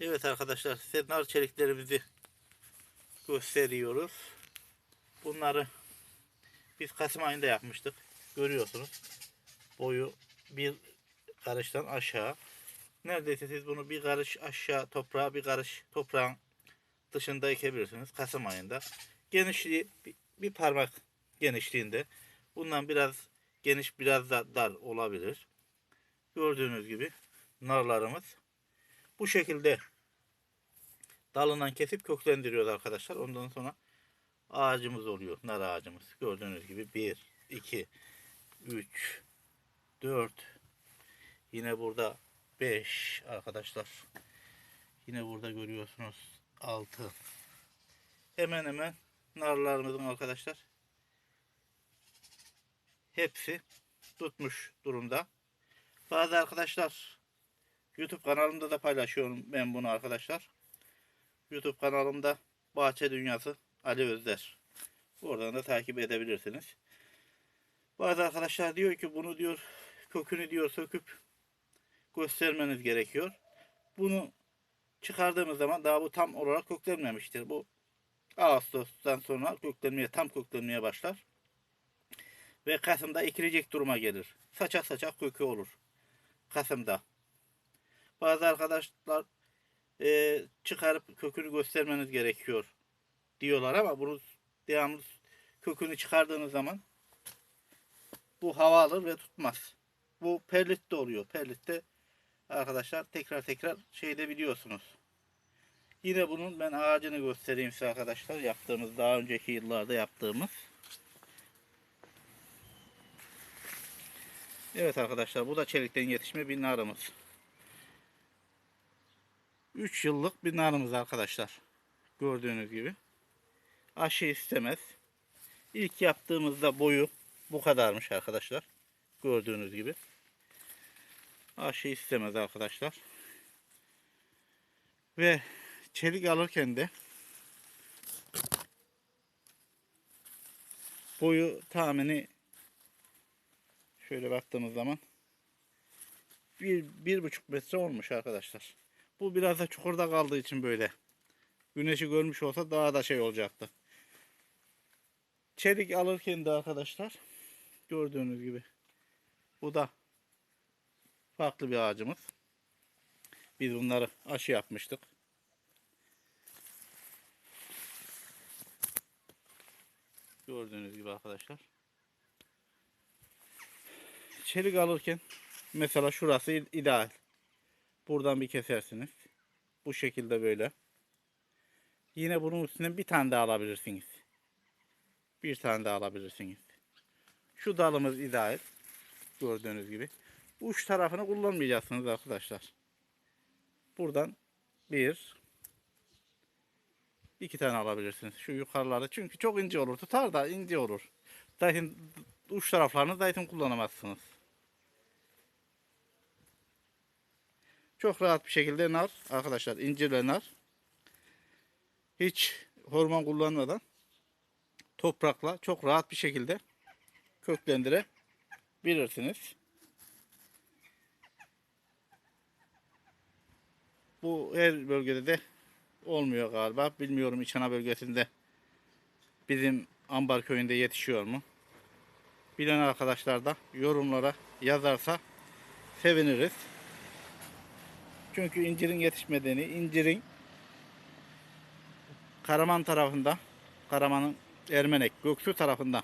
Evet arkadaşlar size nar çeliklerimizi gösteriyoruz. Bunları biz Kasım ayında yapmıştık. Görüyorsunuz. Boyu bir karıştan aşağı. Neredeyse siz bunu bir karış aşağı toprağa bir karış toprağın dışında ekebilirsiniz. Kasım ayında. Genişliği bir, parmak genişliğinde. Bundan biraz geniş biraz da dar olabilir. Gördüğünüz gibi narlarımız bu şekilde dalından kesip köklendiriyoruz arkadaşlar. Ondan sonra ağacımız oluyor. Nar ağacımız. Gördüğünüz gibi 1, 2, 3, 4, yine burada 5 arkadaşlar. Yine burada görüyorsunuz 6. Hemen hemen narlarımızın arkadaşlar hepsi tutmuş durumda. Bazı arkadaşlar YouTube kanalımda da paylaşıyorum ben bunu arkadaşlar. YouTube kanalımda Bahçe Dünyası Ali Özder. Oradan da takip edebilirsiniz. Bazı arkadaşlar diyor ki bunu diyor kökünü diyor söküp göstermeniz gerekiyor. Bunu çıkardığımız zaman daha bu tam olarak köklenmemiştir. Bu Ağustos'tan sonra köklenmeye tam köklenmeye başlar. Ve Kasım'da ekilecek duruma gelir. Saçak saçak kökü olur. Kasım'da. Bazı arkadaşlar e, çıkarıp kökünü göstermeniz gerekiyor diyorlar ama bunu devamlı kökünü çıkardığınız zaman bu hava alır ve tutmaz. Bu perlit de oluyor. Perlitte arkadaşlar tekrar tekrar şeyde biliyorsunuz. Yine bunun ben ağacını göstereyim size arkadaşlar. Yaptığımız daha önceki yıllarda yaptığımız. Evet arkadaşlar bu da çelikten yetişme bir. 3 yıllık bir narımız arkadaşlar. Gördüğünüz gibi. Aşı istemez. İlk yaptığımızda boyu bu kadarmış arkadaşlar. Gördüğünüz gibi. Aşı istemez arkadaşlar. Ve çelik alırken de boyu tahmini şöyle baktığımız zaman bir, bir buçuk metre olmuş arkadaşlar. Bu biraz da çukurda kaldığı için böyle. Güneşi görmüş olsa daha da şey olacaktı. Çelik alırken de arkadaşlar gördüğünüz gibi bu da farklı bir ağacımız. Biz bunları aşı yapmıştık. Gördüğünüz gibi arkadaşlar. Çelik alırken mesela şurası ideal. Buradan bir kesersiniz. Bu şekilde böyle. Yine bunun üstüne bir tane daha alabilirsiniz. Bir tane daha alabilirsiniz. Şu dalımız ideal. Gördüğünüz gibi. Uç tarafını kullanmayacaksınız arkadaşlar. Buradan bir iki tane alabilirsiniz. Şu yukarılarda. Çünkü çok ince olur. Tutar da ince olur. Zaten uç taraflarını zaten kullanamazsınız. Çok rahat bir şekilde nar arkadaşlar incirle nar hiç hormon kullanmadan toprakla çok rahat bir şekilde köklendirebilirsiniz. Bu her bölgede de olmuyor galiba. Bilmiyorum İçana bölgesinde bizim Ambar köyünde yetişiyor mu? Bilen arkadaşlar da yorumlara yazarsa seviniriz. Çünkü incirin yetişmediğini, incirin Karaman tarafında, Karaman'ın Ermenek, Göksu tarafında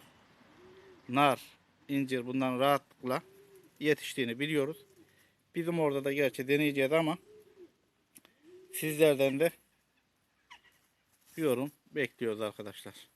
nar, incir bundan rahatlıkla yetiştiğini biliyoruz. Bizim orada da gerçi deneyeceğiz ama sizlerden de yorum bekliyoruz arkadaşlar.